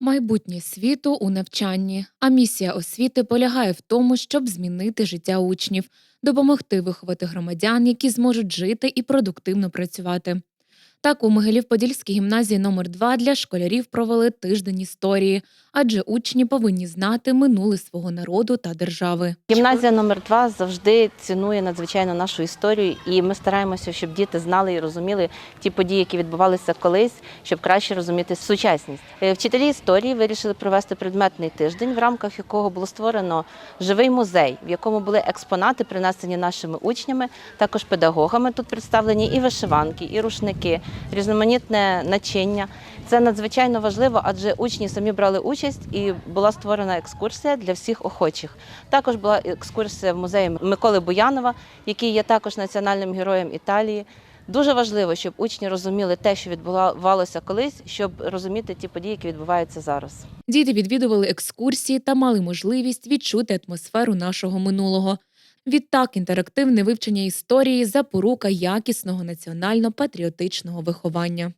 Майбутнє світу у навчанні, а місія освіти полягає в тому, щоб змінити життя учнів, допомогти виховати громадян, які зможуть жити і продуктивно працювати. Так, у Могилів-Подільській гімназії номер 2 для школярів провели тиждень історії, адже учні повинні знати минуле свого народу та держави. Гімназія номер 2 завжди цінує надзвичайно нашу історію, і ми стараємося, щоб діти знали і розуміли ті події, які відбувалися колись, щоб краще розуміти сучасність. Е, Вчителі історії вирішили провести предметний тиждень, в рамках якого було створено живий музей, в якому були експонати, принесені нашими учнями, також педагогами. Тут представлені і вишиванки, і рушники, різноманітне начиння. Це надзвичайно важливо, адже учні самі брали участь і була створена екскурсія для всіх охочих. Також була екскурсія в музеї Миколи Буянова, який є також національним героєм Італії. Дуже важливо, щоб учні розуміли те, що відбувалося колись, щоб розуміти ті події, які відбуваються зараз. Діти відвідували екскурсії та мали можливість відчути атмосферу нашого минулого. Відтак, інтерактивне вивчення історії запорука якісного національно-патріотичного виховання.